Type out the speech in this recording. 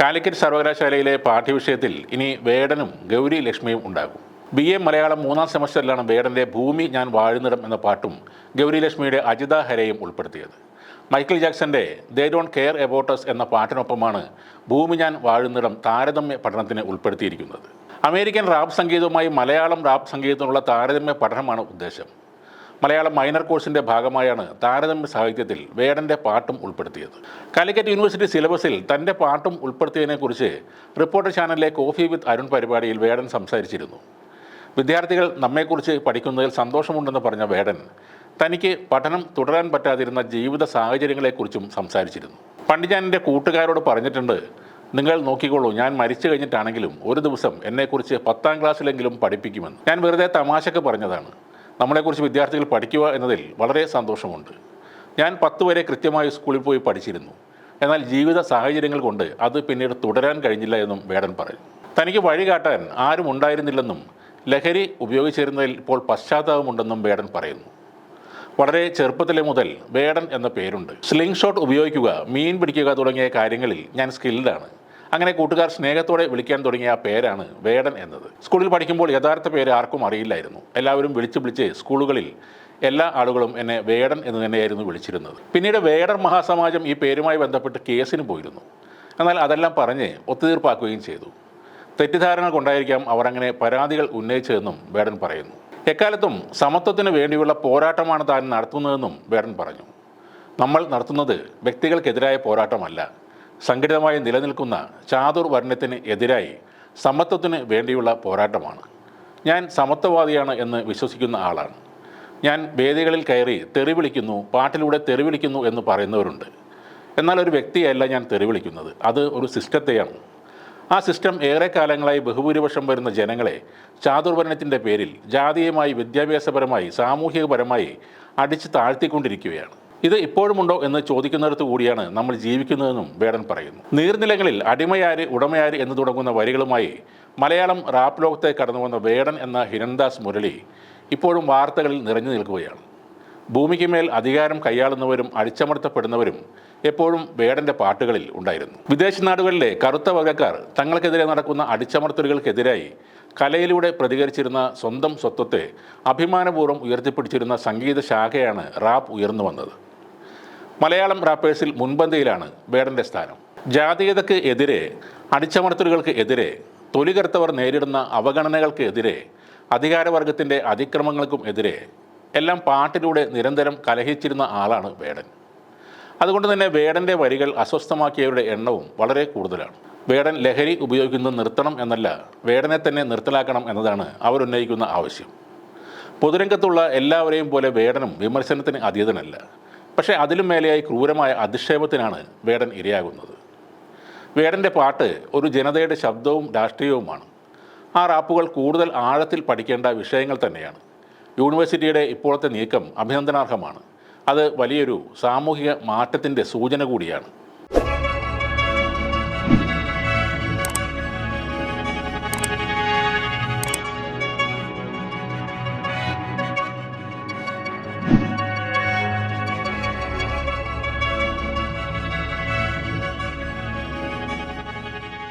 കാലിക്കറ്റ് സർവകലാശാലയിലെ പാഠ്യവിഷയത്തിൽ ഇനി വേടനും ഗൗരി ലക്ഷ്മിയും ഉണ്ടാകും. ബി എ മലയാളം മൂന്നാം സെമസ്റ്ററിലാണ് വേടന്റെ ഭൂമി ഞാൻ വാഴുന്നിടം എന്ന പാട്ടും ഗൗരി ലക്ഷ്മിയുടെ അജിത ഹരയും ഉൾപ്പെടുത്തിയത്. Michael ജാക്സന്റെ they don't care about us എന്ന പാട്ടിനൊപ്പമാണ് ഭൂമി ഞാൻ വാഴുന്നിടം താരതമ്യ പഠനത്തിന് ഉൾപ്പെടുത്തിയിരിക്കുന്നത്. അമേരിക്കൻ റാപ്പ് സംഗീതവുമായി മലയാളം റാപ്പ് സംഗീതത്തിനുള്ള താരതമ്യ പഠനമാണ് ഉദ്ദേശം. മലയാളം മൈനർ കോഴ്സിന്റെ ഭാഗമായാണ് താരതമ്യ സാഹിത്യത്തിൽ വേടന്റെ പാട്ടും ഉൾപ്പെടുത്തിയത്. കാലിക്കറ്റ് യൂണിവേഴ്സിറ്റി സിലബസിൽ തന്റെ പാട്ടും ഉൾപ്പെടുത്തിയതിനെക്കുറിച്ച് റിപ്പോർട്ടർ ചാനലിലെ കോഫി വിത്ത് അരുൺ പരിപാടിയിൽ വേടൻ സംസാരിച്ചിരുന്നു. വിദ്യാർത്ഥികൾ നമ്മെക്കുറിച്ച് പഠിക്കുന്നതിൽ സന്തോഷമുണ്ടെന്ന് പറഞ്ഞ വേടൻ തനിക്ക് പഠനം തുടരാൻ പറ്റാതിരുന്ന ജീവിത സാഹചര്യങ്ങളെക്കുറിച്ചും സംസാരിച്ചിരുന്നു. പണ്ട് കൂട്ടുകാരോട് പറഞ്ഞിട്ടുണ്ട് നിങ്ങൾ നോക്കിക്കോളൂ ഞാൻ മരിച്ചു കഴിഞ്ഞിട്ടാണെങ്കിലും ഒരു ദിവസം എന്നെക്കുറിച്ച് പത്താം ക്ലാസ്സിലെങ്കിലും പഠിപ്പിക്കുമെന്ന്. ഞാൻ വെറുതെ തമാശക്ക് പറഞ്ഞതാണ്. നമ്മളെക്കുറിച്ച് വിദ്യാർത്ഥികൾ പഠിക്കുക എന്നതിൽ വളരെ സന്തോഷമുണ്ട്. ഞാൻ പത്ത് വരെ കൃത്യമായി സ്കൂളിൽ പോയി പഠിച്ചിരുന്നു. എന്നാൽ ജീവിത സാഹചര്യങ്ങൾ കൊണ്ട് അത് പിന്നീട് തുടരാൻ കഴിഞ്ഞില്ല എന്നും വേടൻ പറഞ്ഞു. തനിക്ക് വഴി കാട്ടാൻ ആരും ഉണ്ടായിരുന്നില്ലെന്നും ലഹരി ഉപയോഗിച്ചിരുന്നതിൽ ഇപ്പോൾ പശ്ചാത്താപമുണ്ടെന്നും വേടൻ പറയുന്നു. വളരെ ചെറുപ്പത്തിലെ മുതൽ വേടൻ എന്ന പേരുണ്ട്. സ്ലിംഗ് ഷോട്ട് ഉപയോഗിക്കുക മീൻ പിടിക്കുക തുടങ്ങിയ കാര്യങ്ങളിൽ ഞാൻ സ്കിൽഡാണ്. അങ്ങനെ കൂട്ടുകാർ സ്നേഹത്തോടെ വിളിക്കാൻ തുടങ്ങിയ ആ പേരാണ് വേടൻ എന്നത്. സ്കൂളിൽ പഠിക്കുമ്പോൾ യഥാർത്ഥ പേര് ആർക്കും അറിയില്ലായിരുന്നു. എല്ലാവരും വിളിച്ച് വിളിച്ച് സ്കൂളുകളിൽ എല്ലാ ആളുകളും എന്നെ വേടൻ എന്ന് തന്നെയായിരുന്നു വിളിച്ചിരുന്നത്. പിന്നീട് വേടൻ മഹാസമാജം ഈ പേരുമായി ബന്ധപ്പെട്ട് കേസിന് പോയിരുന്നു. എന്നാൽ അതെല്ലാം പറഞ്ഞ് ഒത്തുതീർപ്പാക്കുകയും ചെയ്തു. തെറ്റിദ്ധാരണ കൊണ്ടായിരിക്കാം അവർ അങ്ങനെ പരാതികൾ ഉന്നയിച്ചതെന്നും വേടൻ പറയുന്നു. എക്കാലത്തും സമത്വത്തിന് വേണ്ടിയുള്ള പോരാട്ടമാണ് താൻ നടത്തുന്നതെന്നും വേടൻ പറഞ്ഞു. നമ്മൾ നടത്തുന്നത് വ്യക്തികൾക്കെതിരായ പോരാട്ടമല്ല. സംഘടിതമായി നിലനിൽക്കുന്ന ചാതുർ വർണത്തിന് എതിരായി സമത്വത്തിന് വേണ്ടിയുള്ള പോരാട്ടമാണ്. ഞാൻ സമത്വവാദിയാണ് എന്ന് വിശ്വസിക്കുന്ന ആളാണ്. ഞാൻ വേദികളിൽ കയറി തെറി വിളിക്കുന്നു പാട്ടിലൂടെ തെറി വിളിക്കുന്നു എന്ന് പറയുന്നവരുണ്ട്. എന്നാൽ ഒരു വ്യക്തിയല്ല ഞാൻ തെറി വിളിക്കുന്നത് അത് ഒരു സിസ്റ്റത്തെയാണ്. ആ സിസ്റ്റം ഏറെ കാലങ്ങളായി ബഹുഭൂരിപക്ഷം വരുന്ന ജനങ്ങളെ ചാതുർവർണത്തിന്റെ പേരിൽ ജാതീയമായി വിദ്യാഭ്യാസപരമായി സാമൂഹികപരമായി അടിച്ചു താഴ്ത്തിക്കൊണ്ടിരിക്കുകയാണ്. ഇത് ഇപ്പോഴുമുണ്ടോ എന്ന് ചോദിക്കുന്നിടത്ത് കൂടിയാണ് നമ്മൾ ജീവിക്കുന്നതെന്നും വേടൻ പറയുന്നു. നീർനിലങ്ങളിൽ അടിമയാര് ഉടമയാര് എന്ന് തുടങ്ങുന്ന വരികളുമായി മലയാളം റാപ്പ് ലോകത്തെ കടന്നു വന്ന വേടൻ എന്ന ഹിരൺദാസ് മുരളി ഇപ്പോഴും വാർത്തകളിൽ നിറഞ്ഞു നിൽക്കുകയാണ്. ഭൂമിക്ക് മേൽ അധികാരം കൈയാളുന്നവരും അടിച്ചമർത്തപ്പെടുന്നവരും എപ്പോഴും വേടന്റെ പാട്ടുകളിൽ ഉണ്ടായിരുന്നു. വിദേശ നാടുകളിലെ കറുത്ത വർഗക്കാർ തങ്ങൾക്കെതിരെ നടക്കുന്ന അടിച്ചമർത്തലുകൾക്കെതിരായി കലയിലൂടെ പ്രതികരിച്ചിരുന്ന സ്വന്തം സ്വത്വത്തെ അഭിമാനപൂർവം ഉയർത്തിപ്പിടിച്ചിരുന്ന സംഗീത ശാഖയാണ് റാപ്പ് ഉയർന്നു വന്നത്. മലയാളം റാപ്പേഴ്സിൽ മുൻപന്തിയിലാണ് വേടന്റെ സ്ഥാനം. ജാതീയതയ്ക്ക് എതിരെ അടിച്ചമർത്തലുകൾക്ക് എതിരെ തൊലികർത്തവർ നേരിടുന്ന അവഗണനകൾക്ക് എതിരെ അധികാരവർഗത്തിന്റെ അതിക്രമങ്ങൾക്കും എതിരെ എല്ലാം പാട്ടിലൂടെ നിരന്തരം കലഹിച്ചിരുന്ന ആളാണ് വേടൻ. അതുകൊണ്ട് തന്നെ വേടന്റെ വരികൾ അസ്വസ്ഥമാക്കിയവരുടെ എണ്ണവും വളരെ കൂടുതലാണ്. വേടൻ ലഹരി ഉപയോഗിക്കുന്നത് നിർത്തണം എന്നല്ല വേടനെ തന്നെ നിർത്തലാക്കണം എന്നതാണ് അവരുന്നയിക്കുന്ന ആവശ്യം. പൊതുരംഗത്തുള്ള എല്ലാവരെയും പോലെ വേടനും വിമർശനത്തിന് അതീതനല്ല. പക്ഷേ അതിലും മേലെയായി ക്രൂരമായ അധിക്ഷേപത്തിനാണ് വേടൻ ഇരയാകുന്നത്. വേടന്റെ പാട്ട് ഒരു ജനതയുടെ ശബ്ദവും രാഷ്ട്രീയവുമാണ്. ആ റാപ്പുകൾ കൂടുതൽ ആഴത്തിൽ പഠിക്കേണ്ട വിഷയങ്ങൾ തന്നെയാണ്. യൂണിവേഴ്സിറ്റിയുടെ ഇപ്പോഴത്തെ നീക്കം അഭിനന്ദനാർഹമാണ്. അത് വലിയൊരു സാമൂഹിക മാറ്റത്തിന്റെ സൂചന കൂടിയാണ്.